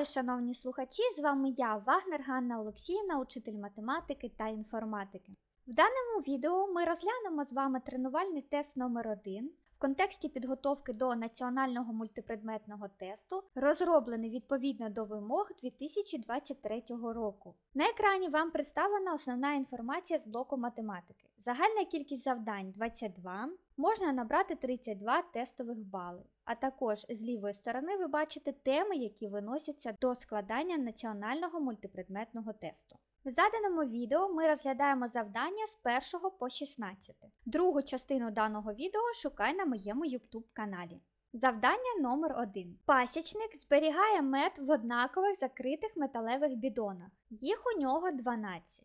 Вітаю, шановні слухачі! З вами я, Вагнер Ганна Олексіївна, учитель математики та інформатики. В даному відео ми розглянемо з вами тренувальний тест номер 1 в контексті підготовки до національного мультипредметного тесту, розроблений відповідно до вимог 2023 року. На екрані вам представлена основна інформація з блоку математики. Загальна кількість завдань 22, можна набрати 32 тестових бали. А також з лівої сторони ви бачите теми, які виносяться до складання національного мультипредметного тесту. В заданому відео ми розглядаємо завдання з 1 по 16. Другу частину даного відео шукай на моєму YouTube каналі. Завдання номер 1. Пасічник зберігає мед в однакових закритих металевих бідонах. Їх у нього 12.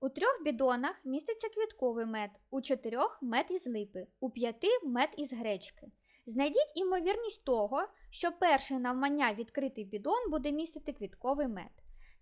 У трьох бідонах міститься квітковий мед, у чотирьох мед із липи, у п'яти мед із гречки. Знайдіть імовірність того, що перший навмання відкритий бідон буде містити квітковий мед.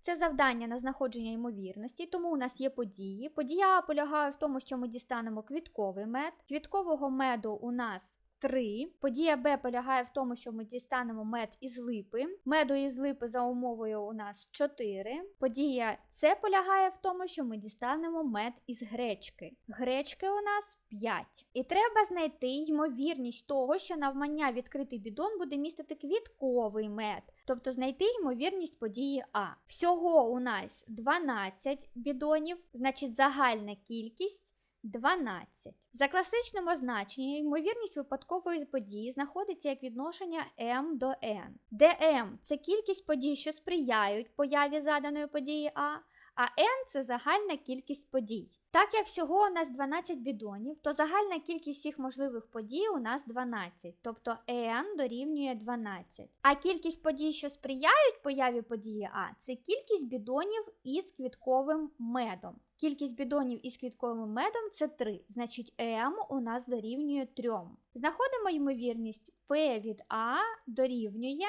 Це завдання на знаходження ймовірності, тому у нас є події. Подія полягає в тому, що ми дістанемо квітковий мед. Квіткового меду у нас 3. Подія Б полягає в тому, що ми дістанемо мед із липи. Меду із липи за умовою у нас 4. Подія С полягає в тому, що ми дістанемо мед із гречки. Гречки у нас 5. І треба знайти ймовірність того, що навмання відкритий бідон буде містити квітковий мед. Тобто знайти ймовірність події А. Всього у нас 12 бідонів, значить загальна кількість 12. За класичним означенням, ймовірність випадкової події знаходиться як відношення М до n, де М це кількість подій, що сприяють появі заданої події А, а n це загальна кількість подій. Так як всього у нас 12 бідонів, то загальна кількість всіх можливих подій у нас 12, тобто n дорівнює 12. А кількість подій, що сприяють появі події А, це кількість бідонів із квітковим медом. Кількість бідонів із квітковим медом це 3, значить m у нас дорівнює 3. Знаходимо ймовірність P від А дорівнює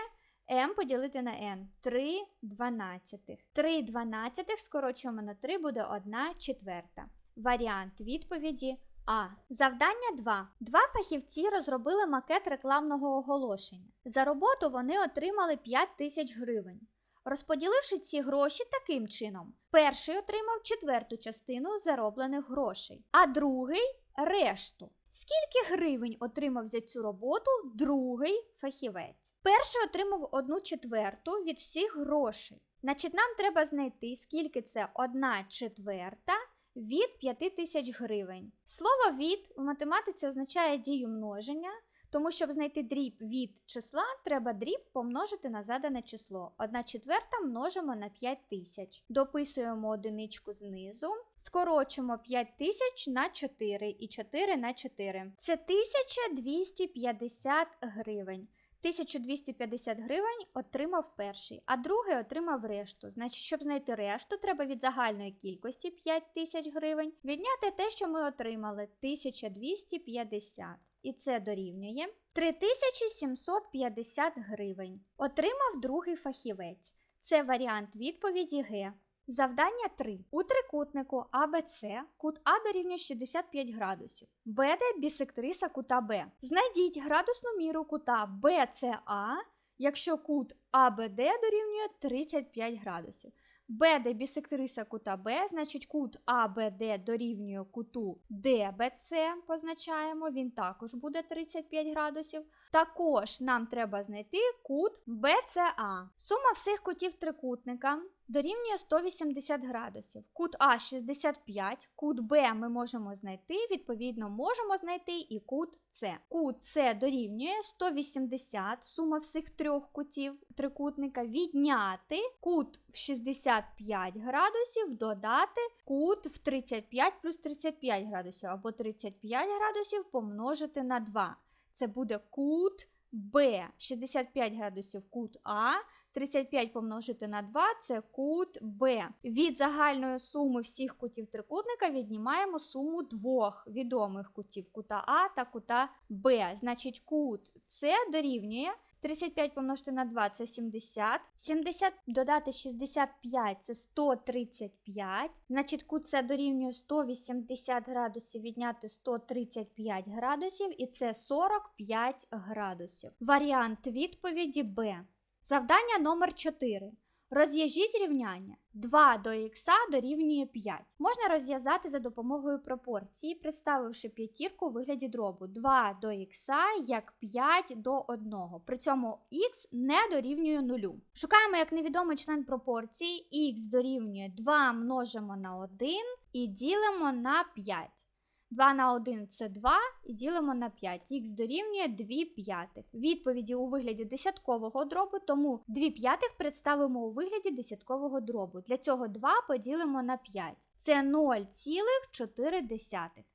m поділити на n 3 дванадцятих. 3 дванадцятих скорочуємо на 3 буде 1 четверта. Варіант відповіді А. Завдання 2. Два фахівці розробили макет рекламного оголошення. За роботу вони отримали 5 тисяч гривень. Розподіливши ці гроші таким чином, перший отримав четверту частину зароблених грошей, а другий решту. Скільки гривень отримав за цю роботу другий фахівець? Перший отримав одну четверту від всіх грошей. Значить, нам треба знайти, скільки це одна четверта від 5 тисяч гривень. Слово від в математиці означає дію множення. Тому, щоб знайти дріб від числа, треба дріб помножити на задане число. 1 четверта множимо на 5 тисяч. Дописуємо одиничку знизу, скорочимо 5 тисяч на 4 і 4 на 4. Це 1250 гривень. 1250 гривень отримав перший, а другий отримав решту. Значить, щоб знайти решту, треба від загальної кількості 5 тисяч гривень відняти те, що ми отримали 1250. І це дорівнює 3750 гривень. Отримав другий фахівець. Це варіант відповіді Г. Завдання 3. У трикутнику АБЦ кут А дорівнює 65 градусів. БД бісектриса кута Б. Знайдіть градусну міру кута БЦА, якщо кут АБД дорівнює 35 градусів. БД бісектриса кута Б, значить кут ABD дорівнює куту DBC, позначаємо, він також буде 35 градусів. Також нам треба знайти кут БЦА. Сума всіх кутів трикутника дорівнює 180 градусів. Кут А 65, кут Б ми можемо знайти, відповідно, можемо знайти і кут С. Кут С дорівнює 180, сума всіх трьох кутів трикутника, відняти кут в 65 градусів, додати кут в 35 плюс 35 градусів, або 35 градусів помножити на 2. Це буде кут Б. 65 градусів кут А. 35 помножити на 2 це кут Б. Від загальної суми всіх кутів трикутника віднімаємо суму двох відомих кутів кута А та кута Б. Значить, кут С дорівнює 35 помножити на 2 це 70. 70 додати 65 це 135. Значить, кут це дорівнює 180 градусів відняти 135 градусів, і це 45 градусів. Варіант відповіді Б. Завдання номер 4. Розв'яжіть рівняння. 2 до х дорівнює 5. Можна розв'язати за допомогою пропорції, представивши п'ятірку у вигляді дробу 2 до х як 5 до 1. При цьому х не дорівнює 0. Шукаємо як невідомий член пропорції, х дорівнює 2 множимо на 1 і ділимо на 5. 2 на 1 це 2 і ділимо на 5. Х дорівнює 2 п'ятих. Відповіді у вигляді десяткового дробу, тому 2 п'ятих представимо у вигляді десяткового дробу. Для цього 2 поділимо на 5. Це 0,4.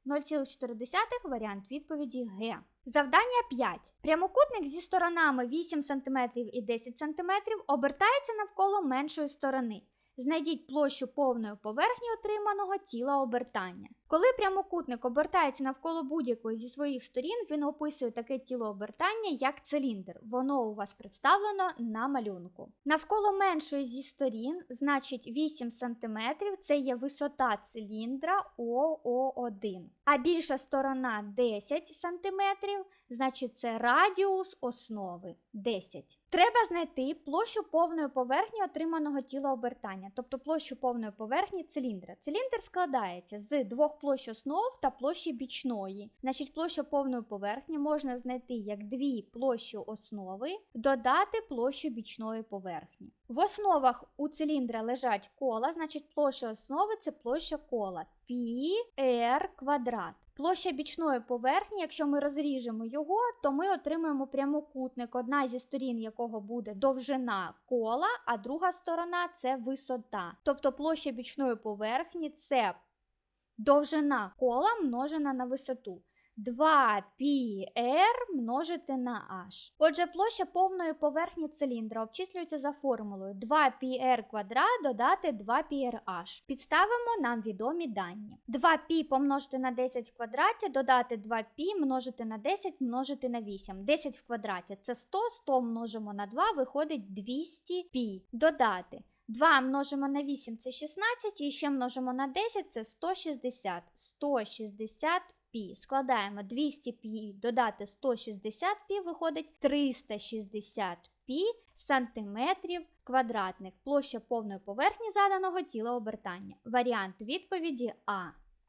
0,4 варіант відповіді Г. Завдання 5. Прямокутник зі сторонами 8 см і 10 см обертається навколо меншої сторони. Знайдіть площу повної поверхні отриманого тіла обертання. Коли прямокутник обертається навколо будь-якої зі своїх сторін, він описує таке тіло обертання як циліндр. Воно у вас представлено на малюнку. Навколо меншої зі сторін, значить 8 см, це є висота циліндра ОО1. А більша сторона 10 см, значить це радіус основи 10. Треба знайти площу повної поверхні отриманого тіла обертання, тобто площу повної поверхні циліндра. Циліндр складається з двох площ основ та площі бічної. Значить, площу повної поверхні можна знайти як дві площі основи, додати площу бічної поверхні. В основах у циліндра лежать кола, значить площа основи це площа кола пі r квадрат. Площа бічної поверхні, якщо ми розріжемо його, то ми отримаємо прямокутник, одна зі сторін якого буде довжина кола, а друга сторона це висота. Тобто площа бічної поверхні це довжина кола множена на висоту. 2πr множити на h. Отже, площа повної поверхні циліндра обчислюється за формулою 2πr квадрат додати 2πrh. Підставимо нам відомі дані. 2π помножити на 10 в квадраті, додати 2π множити на 10 множити на 8. 10 в квадраті це 100, 100 множимо на 2, виходить 200π. Додати. 2 множимо на 8 це 16, і ще множимо на 10 це 160. 160 пі. Складаємо 200 пі додати 160 пі, виходить 360 пі сантиметрів квадратних. Площа повної поверхні заданого тіла обертання. Варіант відповіді А.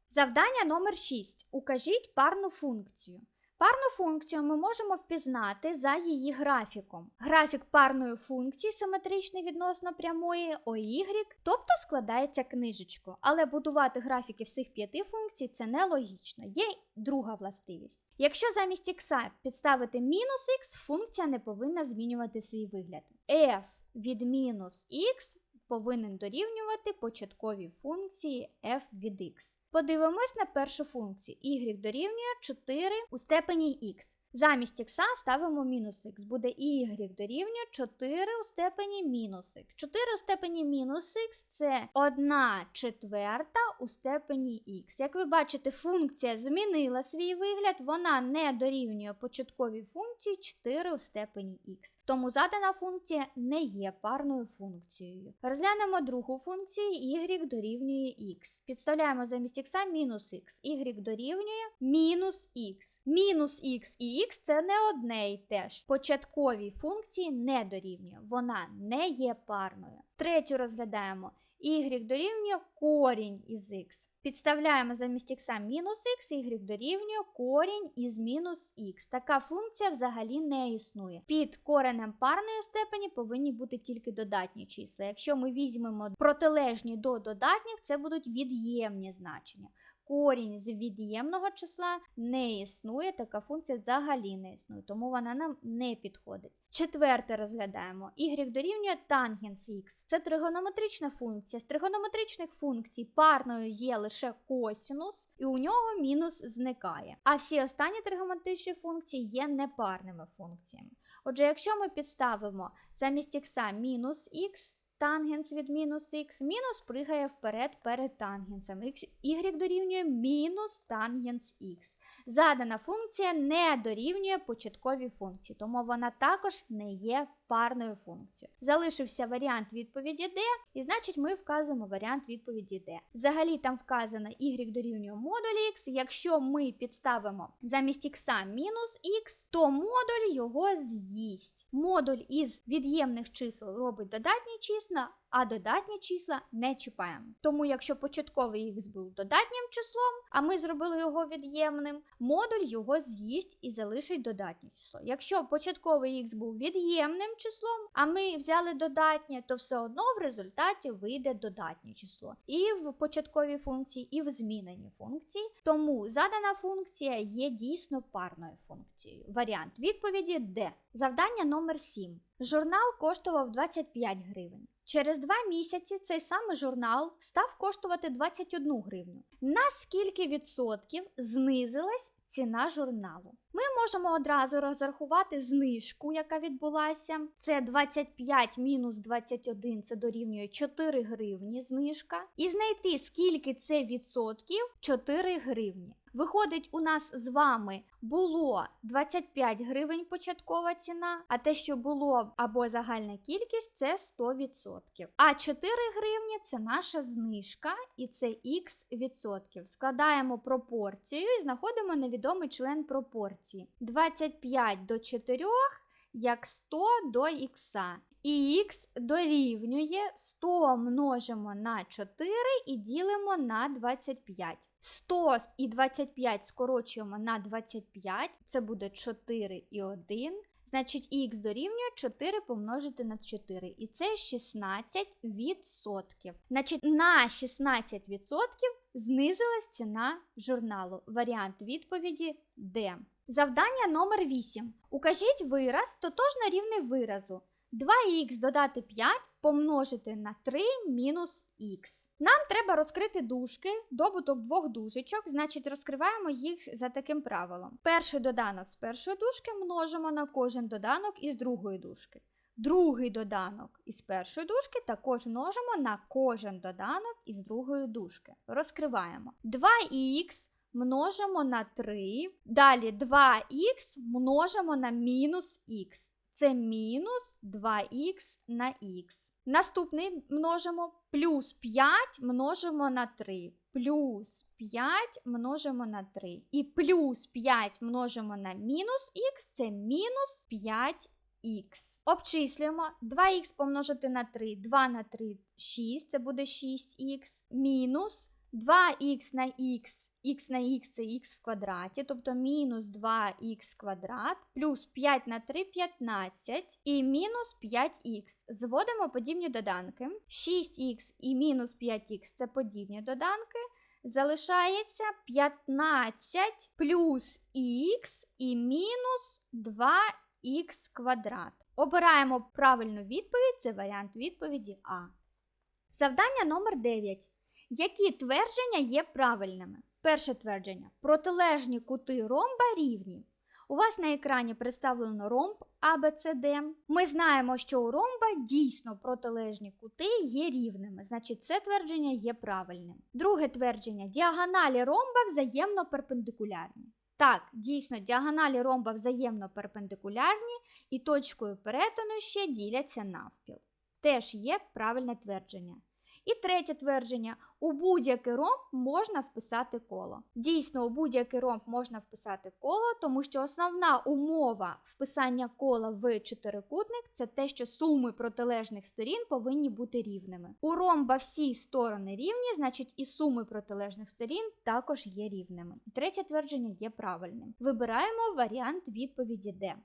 Завдання номер 6. Укажіть парну функцію. Парну функцію ми можемо впізнати за її графіком. Графік парної функції симетричний відносно прямої OY, тобто складається книжечко. Але будувати графіки всіх п'яти функцій це нелогічно. Є друга властивість. Якщо замість х підставити мінус х, функція не повинна змінювати свій вигляд. f від мінус х повинен дорівнювати початковій функції f від x. Подивимось на першу функцію. y дорівнює 4 у степені x. Замість х ставимо мінус х. Буде y дорівнює 4 у степені мінус х. 4 у степені мінус х це 1 четверта у степені х. Як ви бачите, функція змінила свій вигляд, вона не дорівнює початковій функції 4 у степені х. Тому задана функція не є парною функцією. Розглянемо другу функцію y дорівнює х. Підставляємо замість х мінус х. y дорівнює мінус х. Мінус х і х це не одне і те ж. Початковій функції не дорівнює, вона не є парною. Третю розглядаємо. y дорівнює корінь із х. Підставляємо замість х мінус х, y дорівнює корінь із мінус х. Така функція взагалі не існує. Під коренем парної степені повинні бути тільки додатні числа. Якщо ми візьмемо протилежні до додатніх, це будуть від'ємні значення. Корінь з від'ємного числа не існує, така функція взагалі не існує, тому вона нам не підходить. Четверте розглядаємо. y дорівнює тангенс х. Це тригонометрична функція. З тригонометричних функцій парною є лише косінус, і у нього мінус зникає. А всі останні тригонометричні функції є непарними функціями. Отже, якщо ми підставимо замість х мінус х, Тангенс від мінус х, мінус пригає вперед перед тангенсом. y дорівнює мінус тангенс х. Задана функція не дорівнює початковій функції, тому вона також не є парною функцією. Залишився варіант відповіді D, і значить ми вказуємо варіант відповіді D. Взагалі там вказано y дорівнює модуль x. Якщо ми підставимо замість x мінус x, то модуль його з'їсть. Модуль із від'ємних чисел робить додатні числа, а додатні числа не чіпаємо. Тому, якщо початковий х був додатнім числом, а ми зробили його від'ємним, модуль його з'їсть і залишить додатнє число. Якщо початковий х був від'ємним числом, а ми взяли додатнє, то все одно в результаті вийде додатнє число. І в початковій функції, і в зміненій функції. Тому задана функція є дійсно парною функцією. Варіант відповіді D. Завдання номер 7. Журнал коштував 25 гривень. Через два місяці цей самий журнал став коштувати 21 гривню. На скільки відсотків знизилась ціна журналу? Ми можемо одразу розрахувати знижку, яка відбулася. Це 25 мінус 21, це дорівнює 4 гривні знижка. І знайти, скільки це відсотків 4 гривні. Виходить, у нас з вами було 25 гривень початкова ціна, а те, що було або загальна кількість, це 100%. А 4 гривні це наша знижка, і це х відсотків. Складаємо пропорцію і знаходимо невідомий член пропорції. 25 до 4 як 100 до х. І х дорівнює 100 множимо на 4 і ділимо на 25. 100 і 25 скорочуємо на 25, це буде 4 і 1. Значить, х дорівнює 4 помножити на 4. І це 16 відсотків. Значить, на 16 відсотків знизилась ціна журналу. Варіант відповіді Д. Завдання номер 8. Укажіть вираз, тотожно рівний виразу. 2х додати 5 помножити на 3 мінус х. Нам треба розкрити дужки, добуток двох дужечок, значить розкриваємо їх за таким правилом. Перший доданок з першої дужки множимо на кожен доданок із другої дужки. Другий доданок із першої дужки також множимо на кожен доданок із другої дужки. Розкриваємо 2х множимо на 3. Далі 2х множимо на мінус х. Це мінус 2х на х. Наступний множимо плюс 5 множимо на 3. Плюс 5 множимо на 3. І плюс 5 множимо на мінус х це мінус 5 х. Обчислюємо 2х помножити на 3, 2 на 3 6, це буде 6х, мінус 2х на х, х на х це х в квадраті, тобто мінус 2х квадрат, плюс 5 на 3 15 і мінус 5х. Зводимо подібні доданки. 6х і мінус 5х це подібні доданки. Залишається 15 плюс х і мінус 2х квадрат. Обираємо правильну відповідь, це варіант відповіді А. Завдання номер 9. Які твердження є правильними? Перше твердження: протилежні кути ромба рівні. У вас на екрані представлено ромб ABCD. Ми знаємо, що у ромба дійсно протилежні кути є рівними, значить, це твердження є правильним. Друге твердження: діагоналі ромба взаємно перпендикулярні. Так, дійсно, діагоналі ромба взаємно перпендикулярні і точкою перетину ще діляться навпіл. Теж є правильне твердження. І третє твердження: у будь-який ромб можна вписати коло. Дійсно, у будь-який ромб можна вписати коло, тому що основна умова вписання кола в чотирикутник це те, що суми протилежних сторін повинні бути рівними. У ромба всі сторони рівні, значить і суми протилежних сторін також є рівними. Третє твердження є правильним. Вибираємо варіант відповіді Д.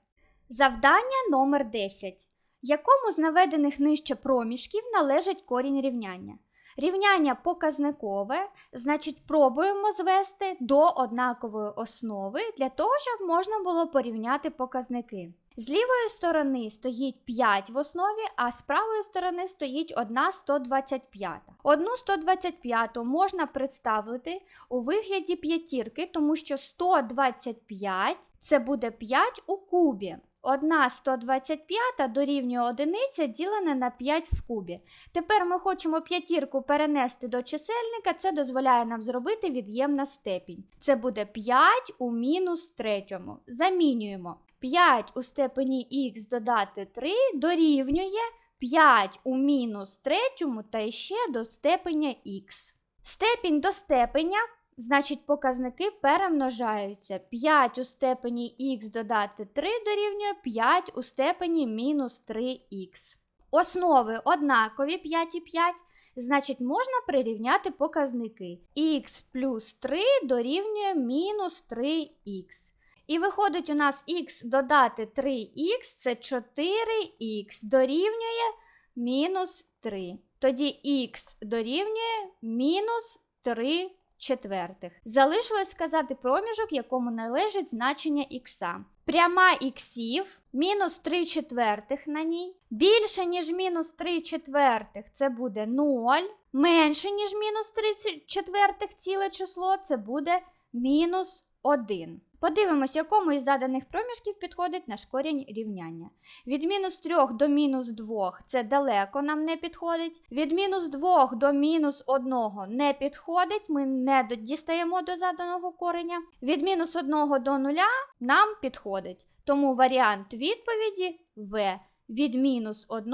Завдання номер 10 якому з наведених нижче проміжків належить корінь рівняння. Рівняння показникове, значить, пробуємо звести до однакової основи для того, щоб можна було порівняти показники. З лівої сторони стоїть 5 в основі, а з правої сторони стоїть 1 125. Одну 125 можна представити у вигляді п'ятірки, тому що 125 це буде 5 у кубі. 1 125 дорівнює 1 ділене на 5 в кубі. Тепер ми хочемо п'ятірку перенести до чисельника, це дозволяє нам зробити від'ємна степінь. Це буде 5 у мінус третьому. Замінюємо. 5 у степені х додати 3 дорівнює 5 у мінус третьому та ще до степеня х. Степінь до степеня, значить показники перемножаються. 5 у степені х додати 3 дорівнює 5 у степені мінус 3х. Основи однакові 5 і 5, значить можна прирівняти показники. х плюс 3 дорівнює мінус 3х. І виходить у нас х додати 3х це 4х дорівнює мінус 3. Тоді х дорівнює мінус 3 четвертих. Залишилось сказати проміжок, якому належить значення х. Пряма іксів мінус 3 четвертих на ній. Більше, ніж мінус 3 четвертих це буде 0. Менше, ніж мінус 3 четвертих ціле число це буде мінус 1. Подивимось, якому із заданих проміжків підходить наш корінь рівняння. Від мінус 3 до мінус 2 це далеко нам не підходить. Від мінус 2 до мінус 1 не підходить, ми не дістаємо до заданого кореня. Від мінус 1 до 0 нам підходить. Тому варіант відповіді В. Від мінус 1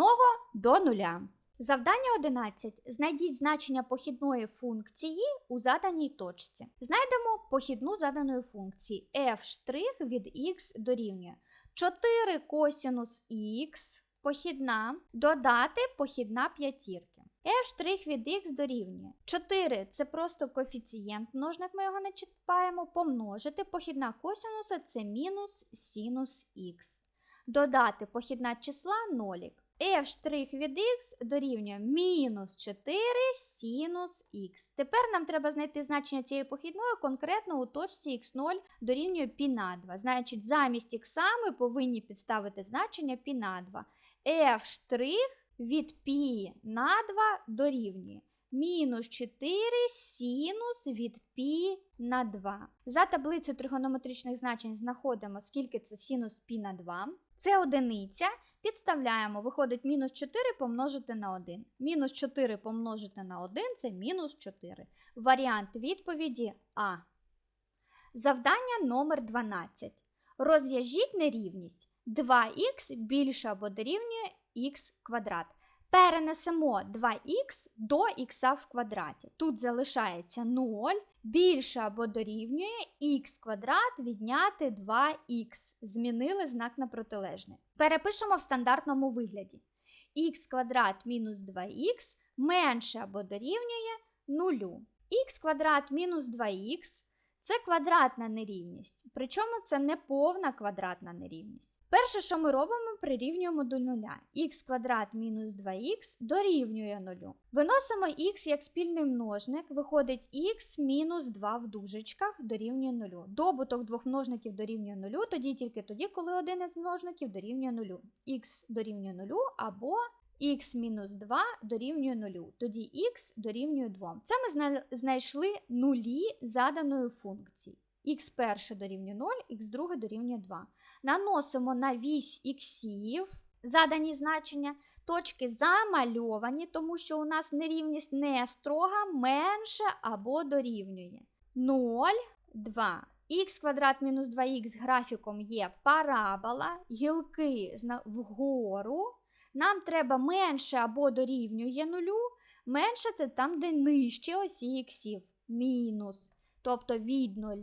до 0. Завдання 11. Знайдіть значення похідної функції у заданій точці. Знайдемо похідну заданої функції f' від x дорівнює 4 косінус х похідна додати похідна п'ятірки. f' від x дорівнює 4 це просто коефіцієнт, множник ми його не чіпаємо, помножити похідна косінуса це мінус синус х. Додати похідна числа нолік f' від x дорівнює мінус 4 синус х. Тепер нам треба знайти значення цієї похідної конкретно у точці х0 дорівнює π на 2. Значить, замість х ми повинні підставити значення π на 2. f' від π на 2 дорівнює мінус 4 синус від π на 2. За таблицею тригонометричних значень знаходимо, скільки це синус π на 2. Це одиниця. Підставляємо, виходить мінус 4 помножити на 1. Мінус 4 помножити на 1 це мінус 4. Варіант відповіді А. Завдання номер 12. Розв'яжіть нерівність 2х більше або дорівнює х квадрат. Перенесемо 2х до х в квадраті. Тут залишається 0 більше або дорівнює х квадрат відняти 2х. Змінили знак на протилежний. Перепишемо в стандартному вигляді. х квадрат мінус 2х менше або дорівнює 0. х квадрат мінус 2х це квадратна нерівність. Причому це не повна квадратна нерівність. Перше, що ми робимо, прирівнюємо до нуля. х квадрат мінус 2х дорівнює нулю. Виносимо х як спільний множник, виходить х мінус 2 в дужечках дорівнює нулю. Добуток двох множників дорівнює нулю, тоді тільки тоді, коли один із множників дорівнює нулю. х дорівнює нулю або х мінус 2 дорівнює нулю. Тоді х дорівнює 2. Це ми знайшли нулі заданої функції. Х перше дорівнює 0, х друге дорівнює 2 наносимо на вісь іксів задані значення, точки замальовані, тому що у нас нерівність не строга, менше або дорівнює. 0, 2. х квадрат мінус 2х графіком є парабола, гілки вгору. Нам треба менше або дорівнює нулю, менше це там, де нижче осі іксів. Мінус тобто від 0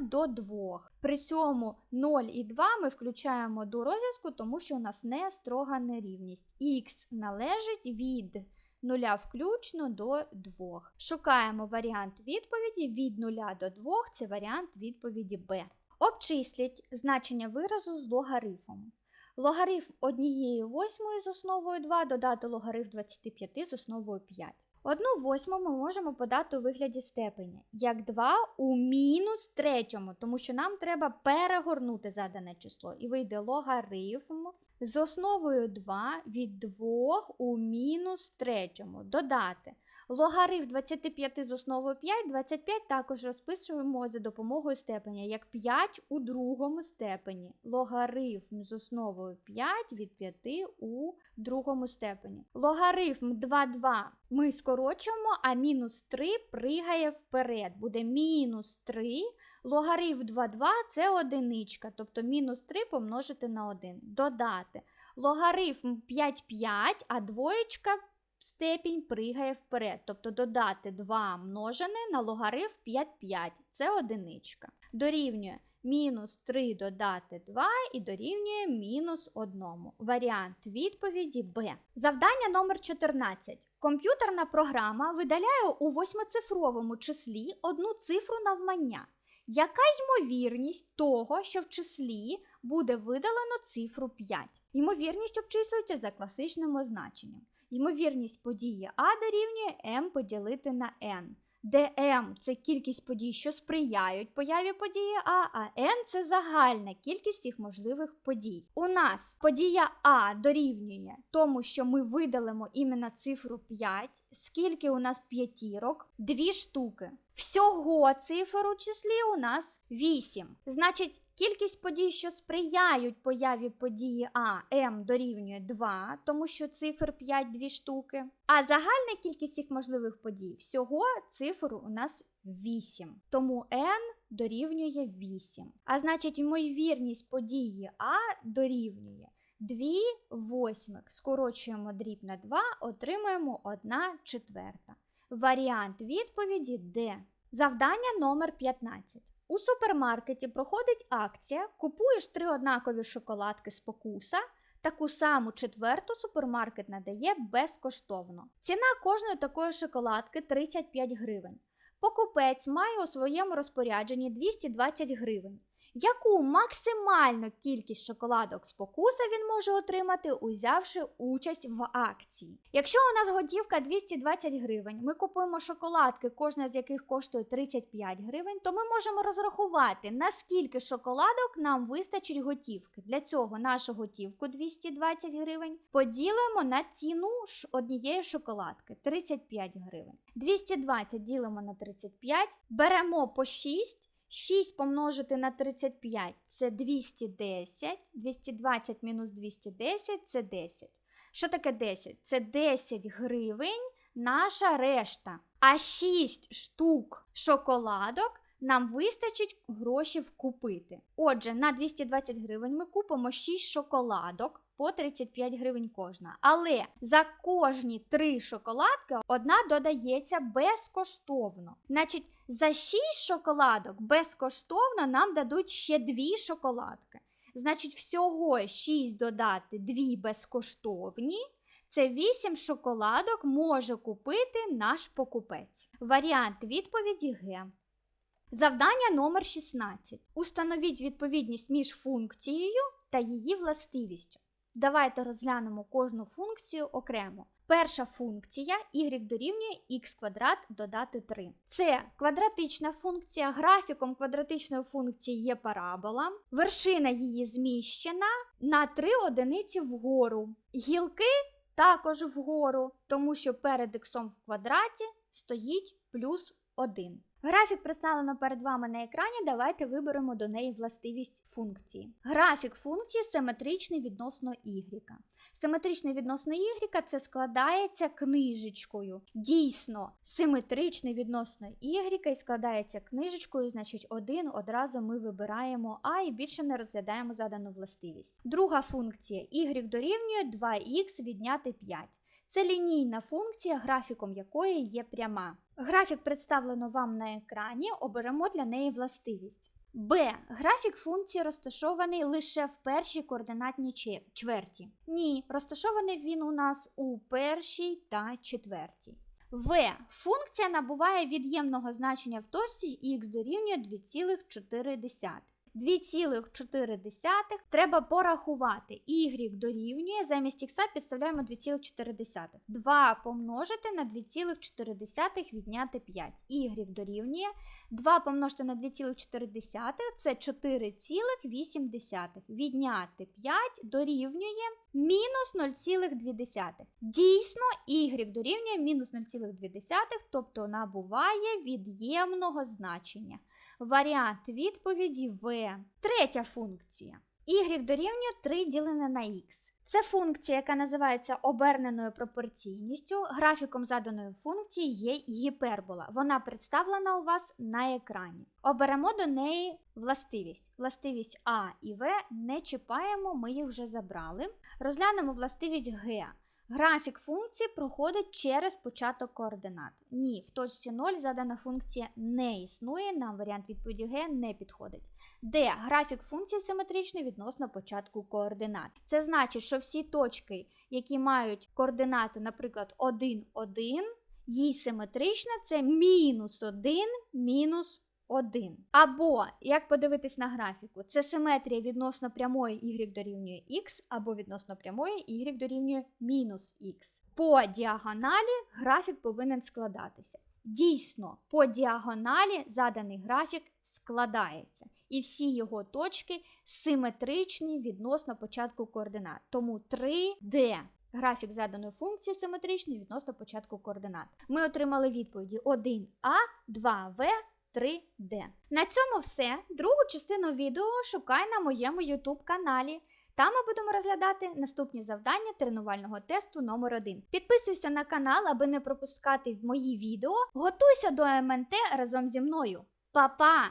до 2. При цьому 0 і 2 ми включаємо до розв'язку, тому що у нас не строга нерівність. Х належить від 0 включно до 2. Шукаємо варіант відповіді від 0 до 2 це варіант відповіді Б. Обчисліть значення виразу з логарифмом. Логарифм 1 восьмої з основою 2 додати логарифм 25 з основою 5. Одну восьму ми можемо подати у вигляді степеня, як 2 у мінус третьому, тому що нам треба перегорнути задане число. І вийде логарифм з основою 2 від 2 у мінус третьому. Додати Логарифм 25 з основою 5, 25 також розписуємо за допомогою степеня, як 5 у другому степені. Логарифм з основою 5 від 5 у другому степені. Логарифм 2, 2 ми скорочуємо, а мінус 3 пригає вперед. Буде мінус 3. Логарифм 2, 2 це одиничка, тобто мінус 3 помножити на 1. Додати. Логарифм 5, 5, а двоєчка степінь пригає вперед. Тобто додати 2 множене на логарифм 5, 5. Це одиничка. Дорівнює мінус 3 додати 2 і дорівнює мінус 1. Варіант відповіді Б. Завдання номер 14. Комп'ютерна програма видаляє у восьмицифровому числі одну цифру навмання. Яка ймовірність того, що в числі буде видалено цифру 5? Ймовірність обчислюється за класичним означенням. Ймовірність події А дорівнює m поділити на n, де m – це кількість подій, що сприяють появі події А, а n – це загальна кількість їх можливих подій. У нас подія А дорівнює тому, що ми видалимо іменно цифру 5. Скільки у нас п'ятірок? Дві штуки. Всього цифр у числі у нас 8. Значить, кількість подій, що сприяють появі події А, М дорівнює 2, тому що цифр 5 дві штуки. А загальна кількість їх можливих подій всього цифр у нас 8. Тому n дорівнює 8. А значить, ймовірність події А дорівнює 2 восьмих. Скорочуємо дріб на 2, отримаємо 1 четверта. Варіант відповіді Д. Завдання номер 15. У супермаркеті проходить акція, купуєш три однакові шоколадки з покуса. Таку саму четверту супермаркет надає безкоштовно. Ціна кожної такої шоколадки 35 гривень. Покупець має у своєму розпорядженні 220 гривень. Яку максимальну кількість шоколадок з покуса він може отримати, узявши участь в акції? Якщо у нас готівка 220 гривень, ми купуємо шоколадки, кожна з яких коштує 35 гривень, то ми можемо розрахувати, наскільки шоколадок нам вистачить готівки. Для цього нашу готівку 220 гривень поділимо на ціну однієї шоколадки 35 гривень. 220 ділимо на 35, беремо по 6. 6 помножити на 35 це 210. 220 мінус 210 це 10. Що таке 10? Це 10 гривень наша решта. А 6 штук шоколадок нам вистачить грошів купити. Отже, на 220 гривень ми купимо 6 шоколадок по 35 гривень кожна. Але за кожні 3 шоколадки одна додається безкоштовно. Значить, за 6 шоколадок безкоштовно нам дадуть ще 2 шоколадки. Значить, всього 6 додати 2 безкоштовні. Це 8 шоколадок може купити наш покупець. Варіант відповіді Г. Завдання номер 16. Установіть відповідність між функцією та її властивістю. Давайте розглянемо кожну функцію окремо. Перша функція y дорівнює x квадрат додати 3. Це квадратична функція. Графіком квадратичної функції є парабола. Вершина її зміщена на 3 одиниці вгору. Гілки також вгору, тому що перед іксом в квадраті стоїть плюс 1. Графік представлено перед вами на екрані. Давайте виберемо до неї властивість функції. Графік функції симетричний відносно y. Симетричний відносно y це складається книжечкою. Дійсно, симетричний відносно y і складається книжечкою, значить, один одразу ми вибираємо А і більше не розглядаємо задану властивість. Друга функція y дорівнює 2х відняти 5. Це лінійна функція, графіком якої є пряма. Графік представлено вам на екрані, оберемо для неї властивість. Б. Графік функції розташований лише в першій координатній чверті. Ні, розташований він у нас у першій та четвертій. В. Функція набуває від'ємного значення в точці х дорівнює 2,4. 2,4 треба порахувати. Y дорівнює, замість х підставляємо 2,4. 2 помножити на 2,4 відняти 5. Y дорівнює 2 помножити на 2,4 це 4,8. Відняти 5 дорівнює мінус 0,2. Дійсно, y дорівнює мінус 0,2, тобто набуває від'ємного значення. Варіант відповіді В. Третя функція. Y дорівнює 3 ділене на х. Це функція, яка називається оберненою пропорційністю. Графіком заданої функції є гіпербола. Вона представлена у вас на екрані. Оберемо до неї властивість. Властивість А і В не чіпаємо, ми їх вже забрали. Розглянемо властивість Г. Графік функції проходить через початок координат. Ні, в точці 0 задана функція не існує, нам варіант відповіді Г не підходить. Д. Графік функції симетричний відносно початку координат. Це значить, що всі точки, які мають координати, наприклад, 1, 1, їй симетрична це мінус 1, мінус 1. Або, як подивитись на графіку, це симетрія відносно прямої y дорівнює x, або відносно прямої y дорівнює мінус x. По діагоналі графік повинен складатися. Дійсно, по діагоналі заданий графік складається, і всі його точки симетричні відносно початку координат. Тому 3D. Графік заданої функції симетричний відносно початку координат. Ми отримали відповіді 1А, 2В, 3D. На цьому все. Другу частину відео шукай на моєму YouTube каналі. Там ми будемо розглядати наступні завдання тренувального тесту номер 1 Підписуйся на канал, аби не пропускати мої відео. Готуйся до МНТ разом зі мною. Па-па!